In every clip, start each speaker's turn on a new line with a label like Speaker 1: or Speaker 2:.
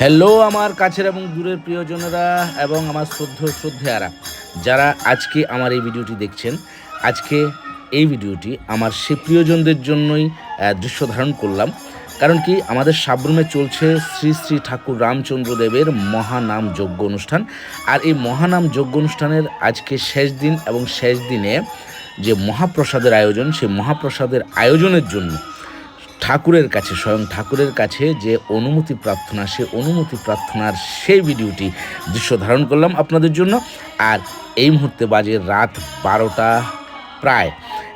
Speaker 1: Hello আমার কাছের এবং দূরের প্রিয়জনেরা এবং আমার শ্রদ্ধ শ্রদ্ধেয়ারা, যারা আজকে আমার এই ভিডিওটি দেখছেন, আজকে এই ভিডিওটি আমার সে প্রিয়জনদের জন্যই দৃশ্য ধারণ করলাম। কারণ কি, আমাদের সাবরুমে চলছে শ্রী শ্রী ঠাকুর রামচন্দ্র দেবের মহানাম যজ্ঞ অনুষ্ঠান। আর এই মহানাম যজ্ঞ অনুষ্ঠানের আজকে শেষ দিন এবং শেষ দিনে যে মহাপ্রসাদের আয়োজন, সেই মহাপ্রসাদের আয়োজনের জন্য ঠাকুরের কাছে, স্বয়ং ঠাকুরের কাছে যে অনুমতি প্রার্থনা, সে অনুমতি প্রার্থনার সেই ভিডিওটি দৃশ্য ধারণ করলাম আপনাদের জন্য। আর এই মুহূর্তে বাজে রাত বারোটা প্রায়।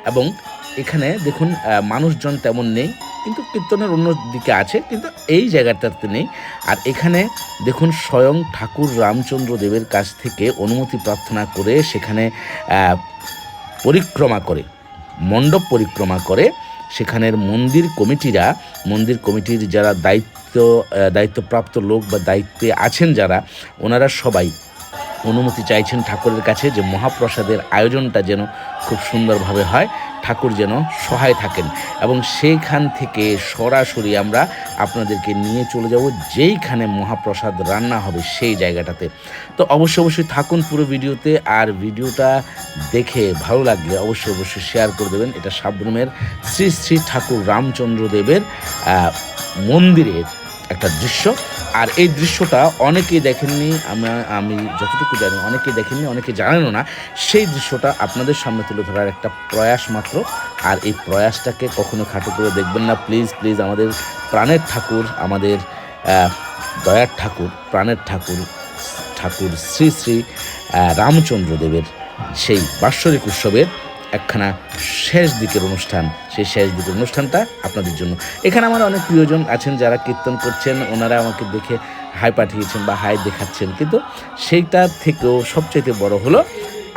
Speaker 1: এবং এখানে দেখুন মানুষজন তেমন নেই, কিন্তু কীর্তনের অন্য দিকে আছে, কিন্তু এই জায়গাটাতে নেই। আর এখানে দেখুন, স্বয়ং ঠাকুর রামচন্দ্র দেবের কাছ থেকে অনুমতি প্রার্থনা করে সেখানে পরিক্রমা করে, মণ্ডপ পরিক্রমা করে সেখানের মন্দির কমিটিরা, মন্দির কমিটির যারা দায়িত্ব দায়িত্বপ্রাপ্ত লোক বা দায়িত্বে আছেন যারা, ওনারা সবাই অনুমতি চাইছেন ঠাকুরের কাছে যে মহাপ্রসাদের আয়োজনটা যেন খুব সুন্দরভাবে হয়, ঠাকুর যেন সহায় থাকেন। এবং সেইখান থেকে সরাসরি আমরা আপনাদেরকে নিয়ে চলে যাব, যেইখানে মহাপ্রসাদ রান্না হবে সেই জায়গাটাতে। তো অবশ্যই অবশ্যই থাকুন পুরো ভিডিওতে, আর ভিডিওটা দেখে ভালো লাগলে অবশ্যই অবশ্যই শেয়ার করে দেবেন। এটা সাবরুমের শ্রী শ্রী ঠাকুর রামচন্দ্র দেবের মন্দিরের একটা দৃশ্য। আর এই দৃশ্যটা অনেকেই দেখেননি, আমি আমি যতটুকু জানি, অনেকেই দেখেননি অনেকে জানেনও না। সেই দৃশ্যটা আপনাদের সামনে তুলে ধরার একটা প্রয়াস মাত্র। আর এই প্রয়াসটাকে কখনো খাটো করে দেখবেন না। প্লিজ প্লিজ আমাদের প্রাণের ঠাকুর, আমাদের দয়ার ঠাকুর, প্রাণের ঠাকুর ঠাকুর শ্রী শ্রী রামচন্দ্র দেবের সেই বাৎসরিক উৎসবের একখানা শেষ দিকের অনুষ্ঠান। সেই শেষ দিকের অনুষ্ঠানটা আপনাদের জন্য। এখানে আমার অনেক প্রিয়জন আছেন যারা কীর্তন করছেন, ওনারা আমাকে দেখে হাই পাঠিয়েছেন বা হাই দেখাচ্ছেন। কিন্তু সেইটার থেকেও সবচাইতে বড় হলো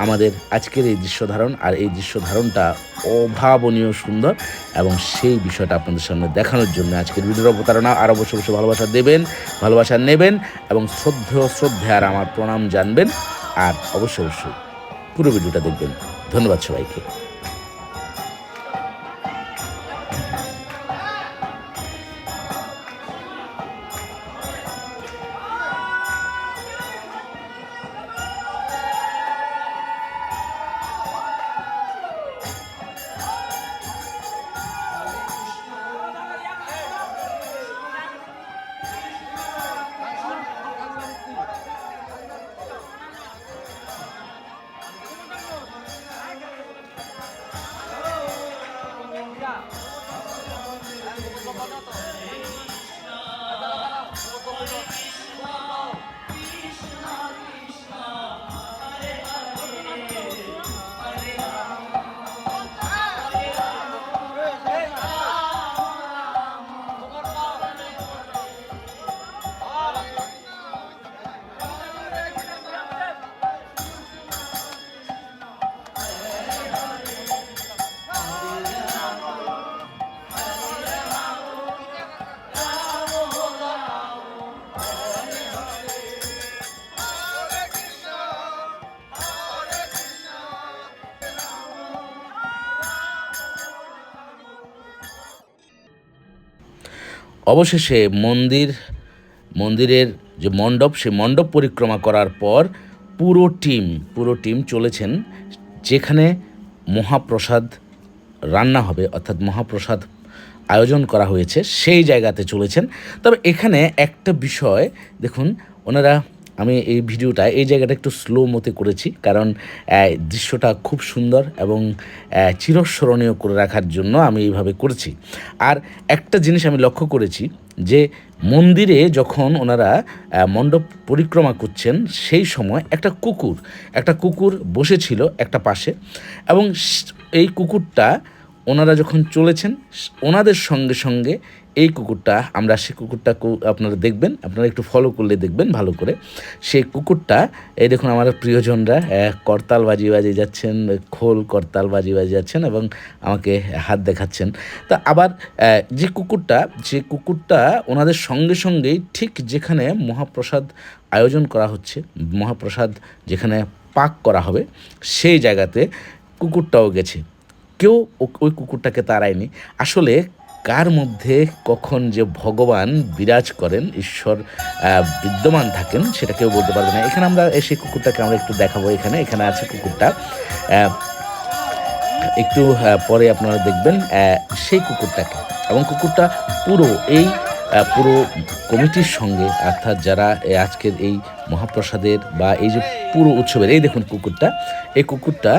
Speaker 1: আমাদের আজকের এই দৃশ্য ধারণ আর এই দৃশ্য ধারণটা অভাবনীয় সুন্দর এবং সেই বিষয়টা আপনাদের সামনে দেখানোর জন্য আজকের ভিডিওর অবতারণা। আর অবশ্যই অবশ্যই ভালোবাসা দেবেন, ভালোবাসা নেবেন এবং শ্রদ্ধেয় শ্রদ্ধে আর আমার প্রণাম জানবেন। আর অবশ্যই অবশ্যই পুরো ভিডিওটা দেখবেন। ধন্যবাদ সবাইকে। অবশেষে মন্দির, মন্দিরের যে মণ্ডপ, সেই মণ্ডপ পরিক্রমা করার পর পুরো টিম পুরো টিম চলেছেন, যেখানে মহাপ্রসাদ রান্না হবে, অর্থাৎ মহাপ্রসাদ আয়োজন করা হয়েছে, সেই জায়গাতে চলেছেন। তবে এখানে একটা বিষয়, দেখুন, ওনারা আমি এই ভিডিওটা, এই জায়গাটা একটু স্লো মতে করেছি, কারণ দৃশ্যটা খুব সুন্দর এবং চিরস্মরণীয় করে রাখার জন্য আমি এইভাবে করেছি। আর একটা জিনিস আমি লক্ষ্য করেছি যে, মন্দিরে যখন ওনারা মণ্ডপ পরিক্রমা করছেন, সেই সময় একটা কুকুর একটা কুকুর বসেছিল একটা পাশে এবং এই কুকুরটা ওনারা যখন চলেছেন, ওনাদের সঙ্গে সঙ্গে এই কুকুরটা, আমরা সেই কুকুরটা আপনারা দেখবেন, আপনারা একটু ফলো করলে দেখবেন ভালো করে। সেই কুকুরটা, এই দেখুন আমার প্রিয়জনরা করতাল বাজিয়ে বাজিয়ে যাচ্ছেন খোল করতাল বাজিয়ে বাজিয়ে যাচ্ছেন এবং আমাকে হাত দেখাচ্ছেন। তা আবার যে কুকুরটা যে কুকুরটা ওনাদের সঙ্গে সঙ্গেই ঠিক যেখানে মহাপ্রসাদ আয়োজন করা হচ্ছে, মহাপ্রসাদ যেখানে পাক করা হবে, সেই জায়গাতে কুকুরটাও গেছে। কেউ ওই কুকুরটাকে তাড়ায়নি। আসলে কার মধ্যে কখন যে ভগবান বিরাজ করেন, ঈশ্বর বিদ্যমান থাকেন, সেটা কেউ বলতে পারবে না। এখানে আমরা এসে কুকুরটাকে আমরা একটু দেখাবো এখানে। এখানে আছে কুকুরটা। একটু পরে আপনারা দেখবেন সেই কুকুরটাকে। এবং কুকুরটা পুরো এই পুরো কমিটির সঙ্গে, অর্থাৎ যারা আজকের এই মহাপ্রসাদের বা এই যে পুরো উৎসবের এই দেখুন কুকুরটা। এই কুকুরটা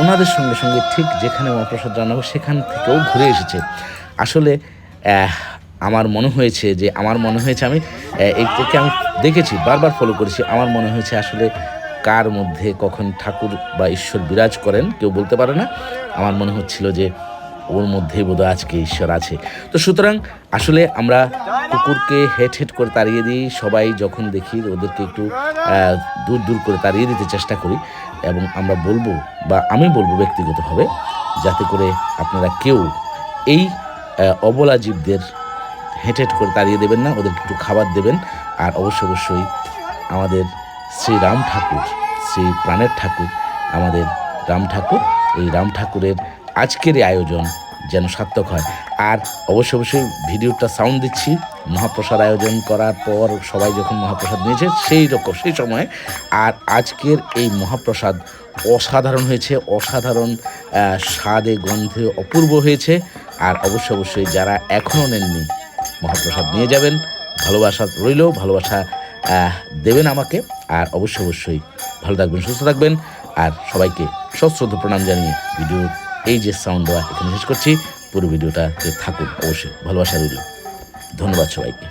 Speaker 1: ওনাদের সঙ্গে সঙ্গে ঠিক যেখানে মহাপ্রসাদ জানাব সেখান থেকেও ঘুরে এসেছে। আসলে আমার মনে হয়েছে যে আমার মনে হয়েছে আমি আহ, এই থেকে আমি দেখেছি বারবার ফলো করেছি আমার মনে হয়েছে আসলে কার মধ্যে কখন ঠাকুর বা ঈশ্বর বিরাজ করেন কেউ বলতে পারে না। আমার মনে হচ্ছিল যে ওর মধ্যে বোধহয় আজকে ঈশ্বর আছে। তো সুতরাং আসলে আমরা কুকুরকে হেট হেট করে তাড়িয়ে দিই, সবাই যখন দেখি ওদেরকে একটু দূর দূর করে তাড়িয়ে দিতে চেষ্টা করি এবং আমরা বলব বা আমি বলব ব্যক্তিগতভাবে যাতে করে আপনারা কেউ এই অবলা জীবদের হেঁটে হেঁটে করে তাড়িয়ে দেবেন না, ওদেরকে একটু খাবার দেবেন। আর অবশ্য অবশ্যই আমাদের শ্রী রাম ঠাকুর, শ্রী প্রাণের ঠাকুর, আমাদের রাম ঠাকুর। এই রাম ঠাকুরের আজকের এই আয়োজন যেন সার্থক হয়। আর অবশ্যই অবশ্যই ভিডিওটা সাউন্ড দিচ্ছি। মহাপ্রসাদ আয়োজন করার পর সবাই যখন মহাপ্রসাদ নিয়েছে, সেই রকম, সেই সময়। আর আজকের এই মহাপ্রসাদ অসাধারণ হয়েছে। অসাধারণ স্বাদে, গন্ধে অপূর্ব হয়েছে। আর অবশ্যই অবশ্যই যারা এখনও নেননি, মহাপ্রসাদ নিয়ে যাবেন। ভালোবাসা রইল, ভালোবাসা দেবেন আমাকে। আর অবশ্যই অবশ্যই ভালো থাকবেন, সুস্থ থাকবেন। আর সবাইকে সশ্রদ্ধ প্রণাম জানিয়ে ভিডিও এই যে সাউন্ড দেওয়া, এখানে শেষ করছি। পুরো ভিডিওটাতে থাকুন, অবশ্যই ভালোবাসা রইল। ধন্যবাদ সবাইকে।